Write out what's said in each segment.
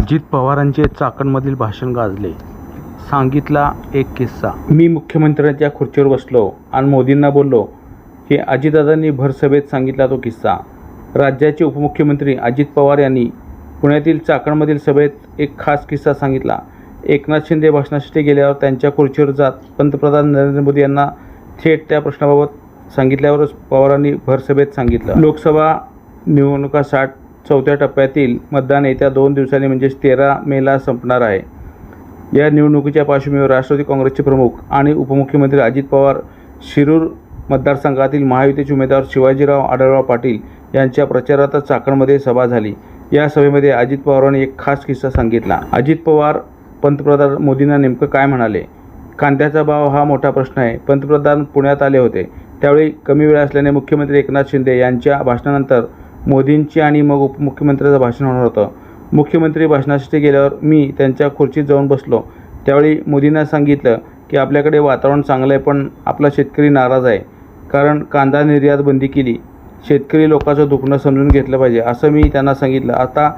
अजित पवारांचे चाकणमधील भाषण गाजले. सांगितला एक किस्सा. मी मुख्यमंत्र्यांच्या खुर्चीवर बसलो आणि मोदींना बोललो की अजितदादांनी भरसभेत सांगितला तो किस्सा. राज्याचे उपमुख्यमंत्री अजित पवार यांनी पुण्यातील चाकणमधील सभेत एक खास किस्सा सांगितला. एकनाथ शिंदे भाषणासाठी गेल्यावर त्यांच्या खुर्चीवर जात पंतप्रधान नरेंद्र मोदी यांना थेट त्या प्रश्नाबाबत सांगितल्यावरच पवारांनी भरसभेत सांगितलं. लोकसभा निवडणुका साठ चौथ्या टप्प्यातील मतदान येत्या दोन दिवसांनी म्हणजेच तेरा मेला संपणार आहे. या निवडणुकीच्या पार्श्वभूमीवर राष्ट्रवादी काँग्रेसचे प्रमुख आणि उपमुख्यमंत्री अजित पवार शिरूर मतदारसंघातील महायुतीचे उमेदवार शिवाजीराव आढळराव पाटील यांच्या प्रचारातच चाकणमध्ये सभा झाली. या सभेमध्ये अजित पवारांनी एक खास किस्सा सांगितला. अजित पवार पंतप्रधान मोदींना नेमकं काय म्हणाले? कांद्याचा भाव हा मोठा प्रश्न आहे. पंतप्रधान पुण्यात आले होते. त्यावेळी कमी वेळ असल्याने मुख्यमंत्री एकनाथ शिंदे यांच्या भाषणानंतर मोदींची आणि मग उपमुख्यमंत्र्यांचं भाषण होणार होतं. मुख्यमंत्री भाषणासाठी गेल्यावर मी त्यांच्या खुर्चीत जाऊन बसलो. त्यावेळी मोदींना सांगितलं की आपल्याकडे वातावरण चांगलं आहे पण आपला शेतकरी नाराज आहे. कारण कांदा निर्यात बंदी केली. शेतकरी लोकांचं दुखणं समजून घेतलं पाहिजे. असं मी त्यांना सांगितलं. आता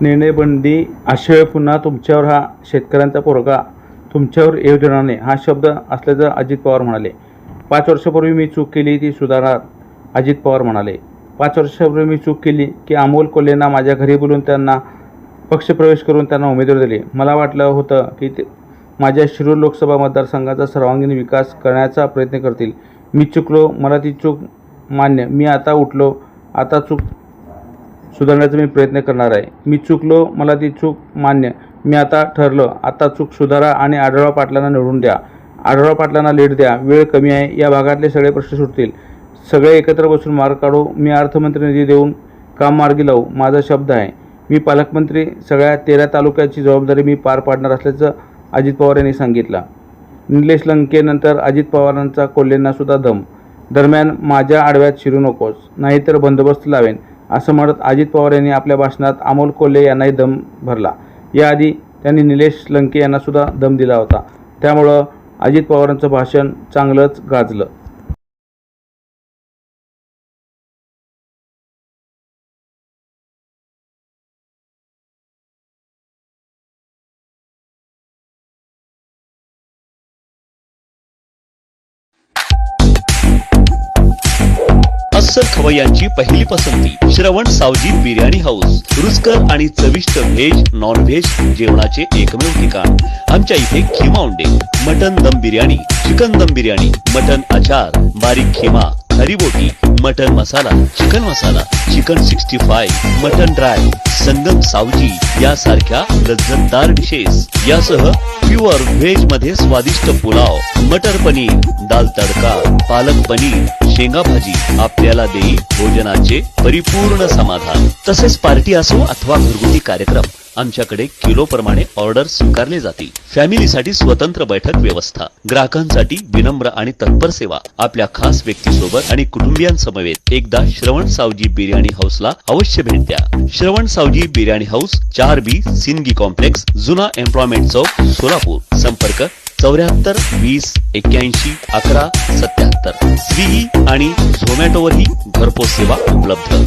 निर्णय बंदी अशा पुन्हा तुमच्यावर हा शेतकऱ्यांचा पोरगा तुमच्यावर येऊ देणार नाही हा शब्द असल्याचं अजित पवार म्हणाले. पाच वर्षापूर्वी मी चूक केली ती सुधारणार अजित पवार म्हणाले. पाच वर्षापूर्वी मी चूक केली की अमोल कोल्हेंना माझ्या घरी बोलून त्यांना पक्षप्रवेश करून त्यांना उमेदवारी दिली. मला वाटलं होतं की ते माझ्या शिरूर लोकसभा मतदारसंघाचा सर्वांगीण विकास करण्याचा प्रयत्न करतील. मी चुकलो मला ती चूक मान्य. मी आता उठलो आता चूक सुधारण्याचा मी प्रयत्न करणार आहे. मी चुकलो मला ती चूक मान्य. मी आता ठरलं आता चूक सुधारा आणि आढळवा पाटलांना निवडून द्या. आढळवा पाटलांना लीड द्या. वेळ कमी आहे या भागातले सगळे प्रश्न सुटतील. सगळे एकत्र बसून मार्ग काढू. मी अर्थमंत्री निधी देऊन काम मार्गी लावू. माझा शब्द आहे मी पालकमंत्री सगळ्या तेरा तालुक्याची जबाबदारी मी पार पाडणार असल्याचं अजित पवार यांनी सांगितलं. निलेश लंकेनंतर अजित पवारांचा कोल्हेंनासुद्धा दम. दरम्यान माझ्या आडव्यात शिरू नकोस नाहीतर बंदोबस्त लावेन असं म्हणत अजित पवार यांनी आपल्या भाषणात अमोल कोल्हे यांनाही दम भरला. याआधी त्यांनी निलेश लंके यांनासुद्धा दम दिला होता. त्यामुळं अजित पवारांचं भाषण चांगलंच गाजलं. अस्सल खवय्यांची पहिली पसंती श्रवण सावजी बिर्याणी हाऊस. रुचकर आणि चविष्ट व्हेज नॉन व्हेज जेवणाचे एकमेव ठिकाण. आमच्या इथे खिमा उंडे मटन दम बिर्याणी चिकन दम बिर्याणी मटन अचार बारीक खिमा बोटी mutton masala chicken masala chicken sixty five mutton dry Sangam Saoji यासारख्या लज्जतदार डिशेस यासह प्युअर व्हेजमध्ये स्वादिष्ट पुलाव मटर पनीर दाल तडका पालक पनीर शेंगा भाजी आपल्याला देई भोजनाचे परिपूर्ण समाधान. तसेच पार्टी असो अथवा घरगुती कार्यक्रम आमच्याकडे किलो प्रमाणे ऑर्डर स्वीकारले जातील. फॅमिलीसाठी स्वतंत्र बैठक व्यवस्था ग्राहकांसाठी विनम्र आणि तत्पर सेवा आपल्या खास व्यक्तीसोबत आणि कुटुंबियांसमवेत एकदा श्रवण सावजी बिर्याणी हाऊसला अवश्य भेट द्या. श्रवण सावजी बिर्याणी हाऊस चार बी सिंदगी कॉम्प्लेक्स जुना एम्प्लॉयमेंट चौक सोलापूर. संपर्क चौऱ्याहत्तर वीस एक्क्याऐंशी अकरा सत्याहत्तर. स्विगी आणि झोमॅटोवरही घरपोच सेवा उपलब्ध.